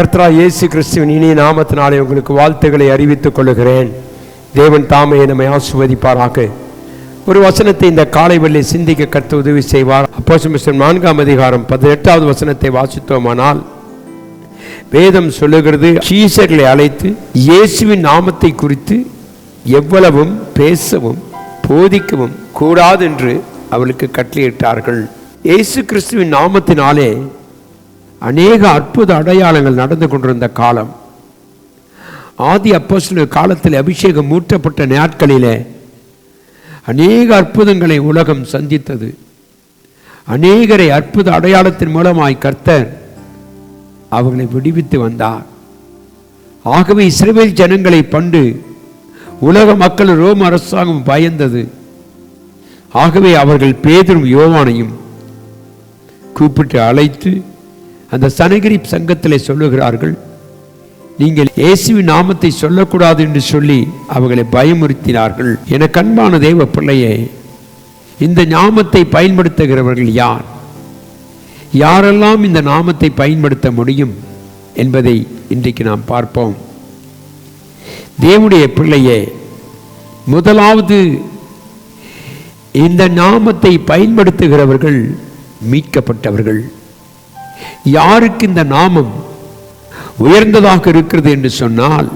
கர்த்தரா இயேசு கிறிஸ்துவின் இனிய நாமத்தினாலே உங்களுக்கு வாழ்த்துக்களை அறிவித்துக் கொள்ளுகிறேன். தேவன் தாமையை நம்மை ஆசுவதிப்பாராக ஒரு வசனத்தை இந்த காலை வெள்ளி சிந்திக்க கற்று உதவி செய்வார். அப்போ நான்காம் அதிகாரம் பதினெட்டாவது வசனத்தை வாசித்தோமானால் வேதம் சொல்லுகிறது சீசர்களை அழைத்து இயேசுவின் நாமத்தை குறித்து எவ்வளவும் பேசவும் போதிக்கவும் கூடாது என்று அவளுக்கு கட்டளையிட்டார்கள். இயேசு கிறிஸ்துவின் நாமத்தினாலே அநேக அற்புத அடையாளங்கள் நடந்து கொண்டிருந்த காலம். ஆதி அப்போஸ்தலர் காலத்தில் அபிஷேகம் மூட்டப்பட்ட நாட்களிலே அநேக அற்புதங்களை உலகம் சந்தித்தது. அநேகரை அற்புத அடையாளத்தின் மூலமாய் கர்த்தர் அவர்களை விடுவித்து வந்தார். ஆகவே இஸ்ரேல் ஜனங்களை பண்டு உலக மக்கள் ரோம் அரசாங்கம் பயந்தது. ஆகவே அவர்கள் பேதரும் யோவானையும் கூப்பிட்டு அழைத்து அந்த சனகிரி சங்கத்திலே சொல்லுகிறார்கள் நீங்கள் இயேசுவின் நாமத்தை சொல்லக்கூடாது என்று சொல்லி அவர்களை பயமுறுத்தினார்கள். என கண்பான தேவ பிள்ளையே இந்த நாமத்தை பயன்படுத்துகிறவர்கள் யார்? யாரெல்லாம் இந்த நாமத்தை பயன்படுத்த முடியும் என்பதை இன்றைக்கு நாம் பார்ப்போம். தேவனுடைய பிள்ளையே முதலாவது இந்த நாமத்தை பயன்படுத்துகிறவர்கள் மீட்கப்பட்டவர்கள். யாருக்கு இந்த நாமம் உயர்ந்ததாக இருக்கிறது என்று சொன்னால்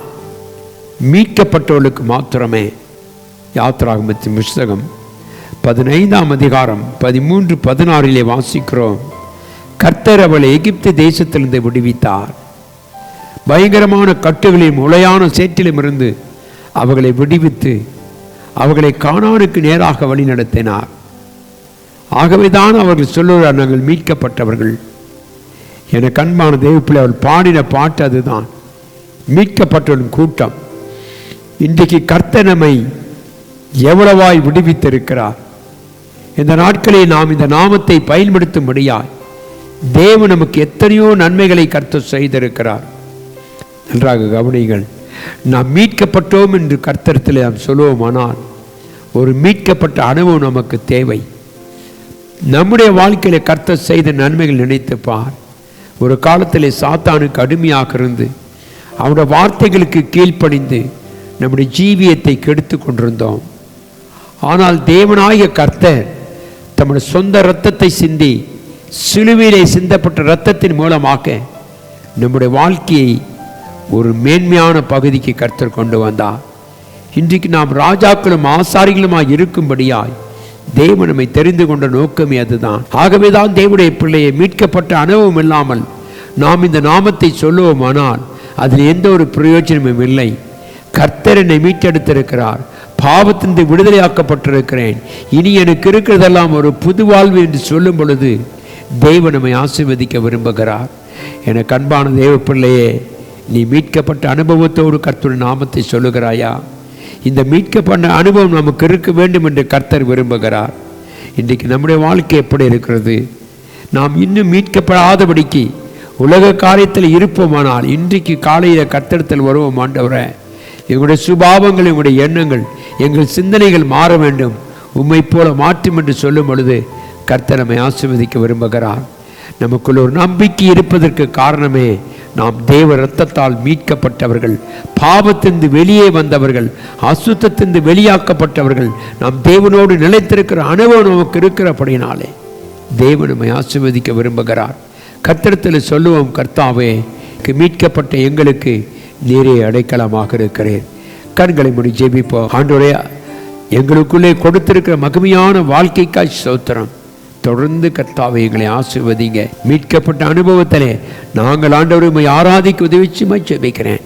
மீட்கப்பட்டவர்களுக்கு மாத்திரமே. யாத்ராகமத்தின் புஸ்தகம் பதினைந்தாம் அதிகாரம் பதிமூன்று பதினாறிலே வாசிக்கிறோம். கர்த்தர் அவளை எகிப்து தேசத்திலிருந்து விடுவித்தார். பயங்கரமான கட்டுகளின் முளையான சேற்றிலும் இருந்து அவர்களை விடுவித்து அவர்களை காணானுக்கு நேராக வழி நடத்தினார் ஆகவேதான் அவர்கள் சொல்லுகிறார் நாங்கள் மீட்கப்பட்டவர்கள். என கண்பான தேவப்பிள்ளை அவள் பாடின பாட்டு அதுதான். மீட்கப்பட்டவன் கூட்டம். இன்றைக்கு கர்த்தனமை நம்மை எவ்வளவாய் விடுவித்திருக்கிறார். இந்த நாட்களில் நாம் இந்த நாமத்தை பயன்படுத்தும்படியாய் தேவன் நமக்கு எத்தனையோ நன்மைகளை கர்த்த செய்திருக்கிறார். நன்றாக கவனிங்கள் நாம் மீட்கப்பட்டோம் என்று கர்த்தரத்தில் நாம் சொல்லுவோமானால் ஒரு மீட்கப்பட்ட அனுபவம் நமக்கு தேவை. நம்முடைய வாழ்க்கையில கர்த்தர் செய்த நன்மைகள் நினைத்துப்பார். ஒரு காலத்தில் சாத்தானுக்கு அடிமையாக இருந்து அவனுடைய வார்த்தைகளுக்கு கீழ்ப்பணிந்து நம்முடைய ஜீவியத்தை கெடுத்து கொண்டிருந்தோம். ஆனால் தேவனாய கர்த்தர் தம்முடைய சொந்த இரத்தத்தை சிந்தி சிலுவையிலே சிந்தப்பட்ட இரத்தத்தின் மூலமாக நம்முடைய வாழ்க்கையை ஒரு மேன்மையான பகுதிக்கு கர்த்தர் கொண்டு வந்தார். இன்றைக்கு நாம் ராஜாக்களும் ஆசாரிகளுமாய் இருக்கும்படியாய் தேவன் நம்மை தெரிந்து கொண்ட நோக்கமே அதுதான். ஆகவேதான் தேவனுடைய பிள்ளையை மீட்கப்பட்ட அனுபவம் இல்லாமல் நாம் இந்த நாமத்தை சொல்லுவோமானால் அதில் எந்த ஒரு பிரயோஜனமும் இல்லை. கர்த்தர் என்னை மீட்டெடுத்திருக்கிறார். பாவத்திலிருந்து விடுதலையாக்கப்பட்டிருக்கிறேன். இனி எனக்கு இருக்கிறதெல்லாம் ஒரு புது வாழ்வு என்று சொல்லும் பொழுது தெய்வம் நம்மை ஆசிர்வதிக்க விரும்புகிறார். எனக்கு அன்பான தேவ பிள்ளையே நீ மீட்கப்பட்ட அனுபவத்தோடு கர்த்தருடைய நாமத்தை சொல்லுகிறாயா? இந்த மீட்கப்பட்ட அனுபவம் நமக்கு இருக்க வேண்டும் என்று கர்த்தர் விரும்புகிறார். இன்றைக்கு நம்முடைய வாழ்க்கை எப்படி இருக்கிறது? நாம் இன்னும் மீட்கப்படாதபடிக்கு உலக காரியத்தில் இருப்போமானால் இன்றைக்கு காலையில் கர்த்தரத்தில் வருவோம் ஆண்டவரே. எங்களுடைய சுபாவங்கள் எங்களுடைய எண்ணங்கள் எங்கள் சிந்தனைகள் மாற வேண்டும். உம்மை போல மாற்றும் என்று சொல்லும் பொழுது கர்த்தர் நம்மை ஆசிர்வதிக்க விரும்புகிறார். நமக்குள்ள ஒரு நம்பிக்கை இருப்பதற்கு காரணமே நாம் தேவ இரத்தத்தால் மீட்கப்பட்டவர்கள் பாவத்திலிருந்து வெளியே வந்தவர்கள் அசுத்தத்திலிருந்து வெளியாக்கப்பட்டவர்கள் நாம் தேவனோடு நிலைத்திருக்கிற அனுபவம் நமக்கு இருக்கிறபடினாலே தேவன் நம்மை ஆசீர்வதிக்க விரும்புகிறார். கத்திரத்தில் சொல்லுவோம் கர்த்தாவே மீட்கப்பட்ட எங்களுக்கு நீரே அடைக்கலமாக இருக்கிறேன் கண்களை முடி ஜெபிப்போம். ஆண்டோடைய எங்களுக்குள்ளே கொடுத்திருக்கிற மகிமையான வாழ்க்கைக்காய் சோத்திரம் தொடர்ந்து கர்த்தாவை எங்களை ஆசிர்வதிங்க. மீட்கப்பட்ட அனுபவத்திலே நாங்கள் ஆண்டவரை ஆராதிக்க உதவிச்சுமா ஜெபிக்கிறேன்.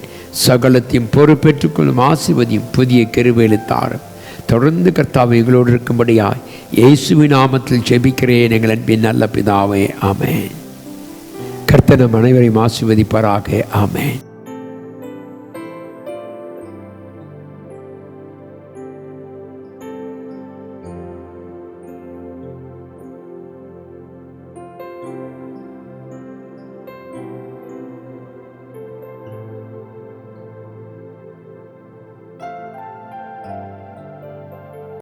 சகலத்தையும் பொறுப்பேற்றுக்கொள்ளும் ஆசிர்வதியும் புதிய கருவேலு தாரும். தொடர்ந்து கர்த்தாவை எங்களோடு இருக்கும்படியாய் இயேசுவி நாமத்தில் ஜெபிக்கிறேன் எங்கள் அன்பின் நல்ல பிதாவே. ஆமேன். கர்த்தனம் அனைவரையும் ஆசிர்வதிப்பாராக. ஆமேன்.